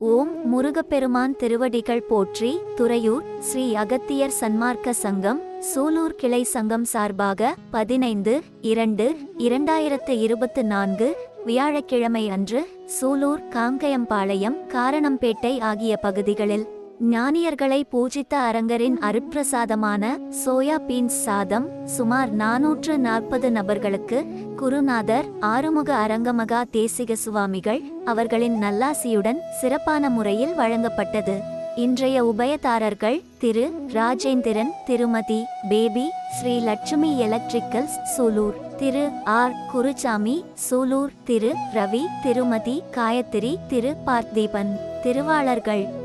ஓம் முருகப்பெருமான் திருவடிகள் போற்றி துறையூர் ஸ்ரீ அகத்தியர் சன்மார்க்க சங்கம் சூலூர் கிளை சங்கம் சார்பாக பதினைந்து இரண்டு இரண்டாயிரத்து இருபத்து நான்கு வியாழக்கிழமை அன்று சூலூர் காங்கயம்பாளையம் காரணம்பேட்டை ஆகிய பகுதிகளில் ஞானியர்களை பூஜித்த அரங்கரின் அருட்பிரசாதமான சோயா பீன்ஸ் சாதம் சுமார் நாநூற்று நாற்பது நபர்களுக்கு குருநாதர் ஆறுமுக அரங்கமகா தேசிக சுவாமிகள் அவர்களின் நல்லாசியுடன் சிறப்பான முறையில் வழங்கப்பட்டது. இன்றைய உபயதாரர்கள் திரு. ராஜேந்திரன் திருமதி. பேபி ஸ்ரீ. லட்சுமி எலக்ட்ரிக்கல்ஸ் சூலூர். திரு. ஆர். குருசாமி சூலூர். திரு. ரவி திருமதி. காயத்ரி திரு. பார்த்தீபன். திருவாளர்கள்.